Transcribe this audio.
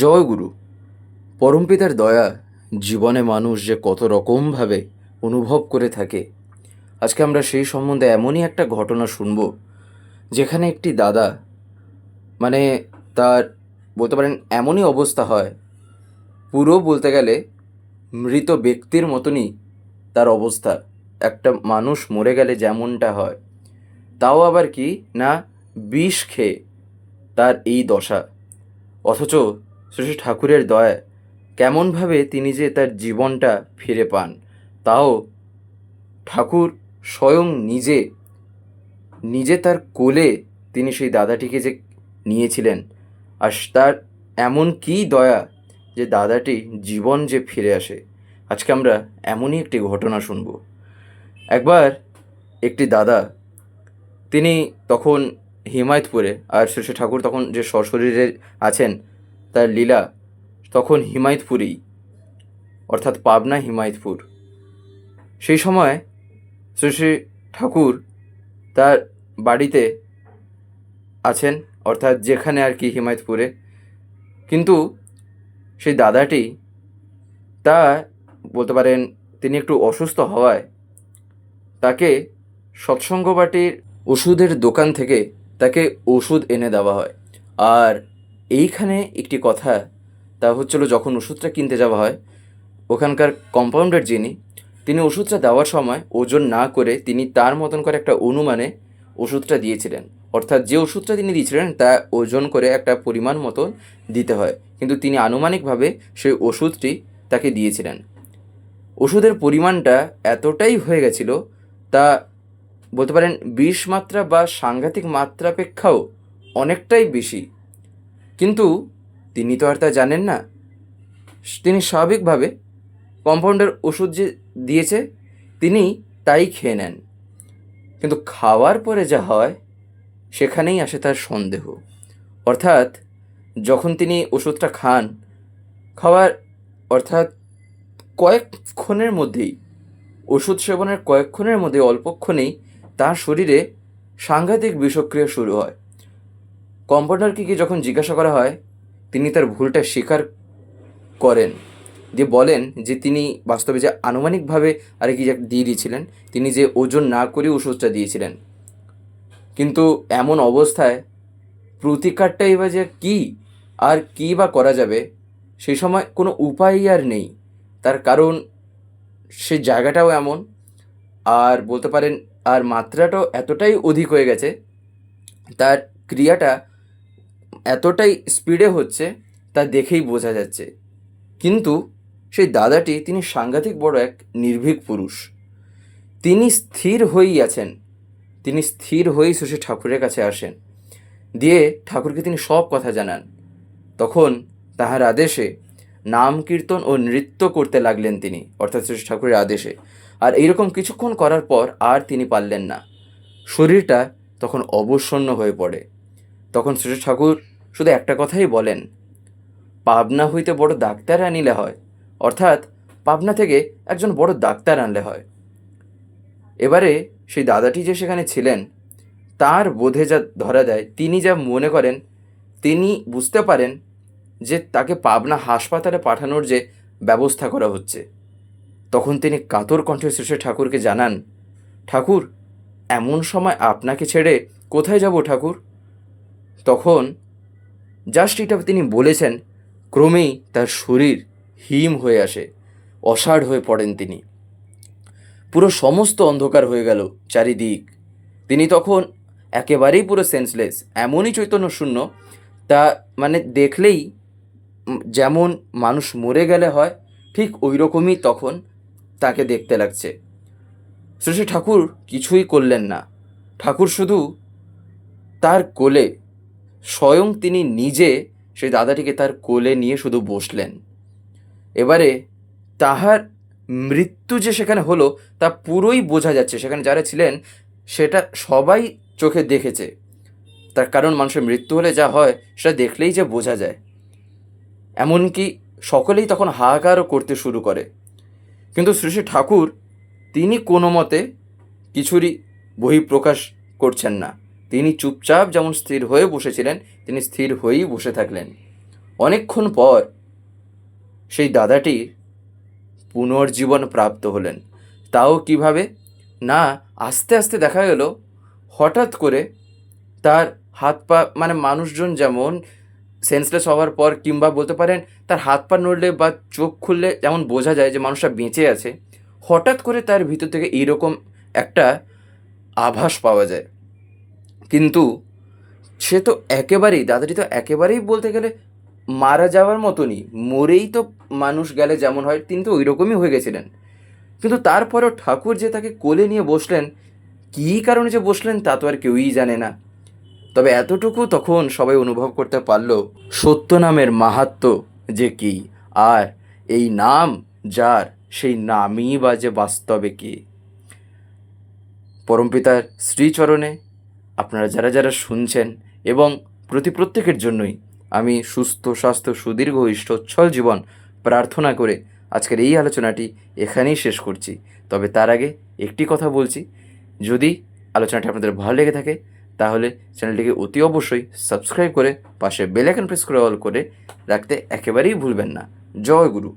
জয় গুরু। পরমপিতার দয়া জীবনে মানুষ যে কত রকমভাবে অনুভব করে থাকে, আজকে আমরা সেই সম্বন্ধে এমনই একটা ঘটনা শুনব, যেখানে একটি দাদা মানে তার বলতে পারেন এমনই অবস্থা হয়, পুরো বলতে গেলে মৃত ব্যক্তির মতনই তার অবস্থা। একটা মানুষ মরে গেলে যেমনটা হয়, তাও আবার কি না বিষ খেয়ে তার এই দশা। অথচ শ্রী ঠাকুরের দয়া কেমনভাবে তিনি যে তার জীবনটা ফিরে পান, তাও ঠাকুর স্বয়ং নিজে নিজে তার কোলে তিনি সেই দাদাটিকে যে নিয়েছিলেন। আর তার এমন কী দয়া যে দাদাটি জীবন যে ফিরে আসে। আজকে আমরা এমনই একটি ঘটনা শুনব। একবার একটি দাদা, তিনি তখন হিমায়তপুরে, আর শ্রী ঠাকুর তখন যে সশরীরে আছেন তার লীলা তখন হিমায়তপুরেই, অর্থাৎ পাবনা হিমায়তপুর। সেই সময় শ্রী শ্রী ঠাকুর তার বাড়িতে আছেন, অর্থাৎ যেখানে আর কি হিমায়তপুরে। কিন্তু সেই দাদাটি তা বলতে পারেন তিনি একটু অসুস্থ হওয়ায় তাকে সৎসঙ্গবাটির ওষুধের দোকান থেকে তাকে ওষুধ এনে দেওয়া হয়। আর এইখানে একটি কথা, তা হচ্ছিল যখন ওষুধটা কিনতে যাওয়া হয়, ওখানকার কম্পাউন্ডার যিনি, তিনি ওষুধটা দেওয়ার সময় ওজন না করে তিনি তার মতন করে একটা অনুমানে ওষুধটা দিয়েছিলেন। অর্থাৎ যে ওষুধটা তিনি দিয়েছিলেন, তা ওজন করে একটা পরিমাণ মতন দিতে হয়। কিন্তু তিনি আনুমানিকভাবে সেই ওষুধটি তাকে দিয়েছিলেন। ওষুধের পরিমাণটা এতটাই হয়ে গেছিল, তা বলতে পারেন বিষ মাত্রা বা সাংঘাতিক মাত্রাপেক্ষাও অনেকটাই বেশি। কিন্তু তিনি তো আর তা জানেন না। তিনি স্বাভাবিকভাবে কম্পাউন্ডার ওষুধ যে দিয়েছে তিনি তাই খেয়ে নেন। কিন্তু খাওয়ার পরে যা হয়, সেখানেই আসে তার সন্দেহ। অর্থাৎ যখন তিনি ওষুধটা খান, খাওয়ার অর্থাৎ কয়েকক্ষণের মধ্যেই, ওষুধ সেবনের কয়েকক্ষণের মধ্যে অল্পক্ষণেই তার শরীরে সাংঘাতিক বিষক্রিয়া শুরু হয়। কম্পাউন্ডারকে কি যখন জিজ্ঞাসা করা হয়, তিনি তার ভুলটা স্বীকার করেন। দিয়ে বলেন যে তিনি বাস্তবে যে আনুমানিকভাবে আর কি যে দিয়ে দিয়েছিলেন, তিনি যে ওজন না করে ওষুধটা দিয়েছিলেন। কিন্তু এমন অবস্থায় প্রতিকারটাই বা যে কী আর কী বা করা যাবে, সেই সময় কোনো উপায়ই আর নেই। তার কারণ সে জায়গাটাও এমন, আর বলতে পারেন আর মাত্রাটাও এতটাই অধিক হয়ে গেছে, তার ক্রিয়াটা এতটাই স্পিডে হচ্ছে তা দেখেই বোঝা যাচ্ছে। কিন্তু সেই দাদাটি তিনি সাংঘাতিক বড় এক নির্ভীক পুরুষ। তিনি স্থির হয়েই আছেন। তিনি স্থির হয়েই শশী ঠাকুরের কাছে আসেন। দিয়ে ঠাকুরকে তিনি সব কথা জানান। তখন তাহার আদেশে নাম কীর্তন ও নৃত্য করতে লাগলেন তিনি, অর্থাৎ শ্রী ঠাকুরের আদেশে। আর এইরকম কিছুক্ষণ করার পর আর তিনি পারলেন না। শরীরটা তখন অবসন্ন হয়ে পড়ে। তখন শ্রী ঠাকুর শুধু একটা কথাই বলেন। পাবনা হইতে বড় ডাক্তার আনিলে হয়, অর্থাৎ পাবনা থেকে একজন বড় ডাক্তার আনলে হয়। এবারে সেই দাদাটি যে সেখানে ছিলেন, তার বোধে যা ধরা দেয়, তিনি যা মনে করেন, তিনি বুঝতে পারেন যে তাকে পাবনা হাসপাতালে পাঠানোর যে ব্যবস্থা করা হচ্ছে। তখন তিনি কাতর কণ্ঠে শ্রী ঠাকুরকে জানান, ঠাকুর, এমন সময় আপনাকে ছেড়ে কোথায় যাব ঠাকুর? তখন জাস্ট এটা তিনি বলেছেন, ক্রমেই তার শরীর হিম হয়ে আসে অসাড় হয়ে পড়েন তিনি। পুরো সমস্ত অন্ধকার হয়ে গেল চারিদিক। তিনি তখন একেবারেই পুরো সেন্সলেস এমনই চৈতন্য শূন্য, তা মানে দেখলেই যেমন মানুষ মরে গেলে হয়, ঠিক ওই রকমই তখন তাকে দেখতে লাগছে। শ্রী ঠাকুর কিছুই করলেন না। ঠাকুর শুধু তার কোলে স্বয়ং তিনি নিজে সেই দাদাটিকে তার কোলে নিয়ে শুধু বসলেন। এবারে তাহার মৃত্যু যে সেখানে হলো, তা পুরোই বোঝা যাচ্ছে। সেখানে যারা ছিলেন, সেটা সবাই চোখে দেখেছে। তার কারণ মানুষের মৃত্যু হলে যা হয়, সেটা দেখলেই যে বোঝা যায়। এমনকি সকলেই তখন হাহাকারও করতে শুরু করে। কিন্তু শ্রী ঠাকুর, তিনি কোনো মতে কিছুরই বহিঃপ্রকাশ করছেন না। তিনি চুপচাপ যেমন স্থির হয়ে বসেছিলেন, তিনি স্থির হয়েই বসে থাকলেন। অনেকক্ষণ পর সেই দাদাটি পুনর্জীবন প্রাপ্ত হলেন। তাও কীভাবে? না, আস্তে আস্তে দেখা গেল, হঠাৎ করে তার হাত পা মানে মানুষজন যেমন সেন্সলেস হওয়ার পর কিংবা বলতে পারেন তার হাত পা নড়লে বা চোখ খুললে যেমন বোঝা যায় যে মানুষটা বেঁচে আছে, হঠাৎ করে তার ভিতর থেকে এইরকম একটা আভাস পাওয়া যায়। কিন্তু সে তো একেবারেই, দাদাটি তো একেবারেই বলতে গেলে মারা যাওয়ার মতনই, মরেই তো মানুষ গেলে যেমন হয়, তিনি তো ওই রকমই হয়ে গেছিলেন। কিন্তু তারপরেও ঠাকুর যে তাকে কোলে নিয়ে বসলেন, কী কারণে যে বসলেন তা তো আর কেউই জানে না। তবে এতটুকু তখন সবাই অনুভব করতে পারল সত্য নামের মাহাত্ম যে কী, আর এই নাম যার, সেই নামই বা যে বাস্তবে কী। পরমপিতার শ্রীচরণে আপনারা যারা যারা শুনছেন এবং প্রতি প্রত্যেকের জন্যই আমি সুস্থ, স্বাস্থ্য, সুদীর্ঘ, ইষ্টচ্ছল জীবন প্রার্থনা করে আজকের এই আলোচনাটি এখানেই শেষ করছি। তবে তার আগে একটি কথা বলছি। যদি আলোচনাটি আপনাদের ভালো লেগে থাকে, তাহলে চ্যানেলটিকে অতি অবশ্যই সাবস্ক্রাইব করে পাশে বেল আইকন প্রেস করে অল করে রাখতে একেবারেই ভুলবেন না। জয় গুরু।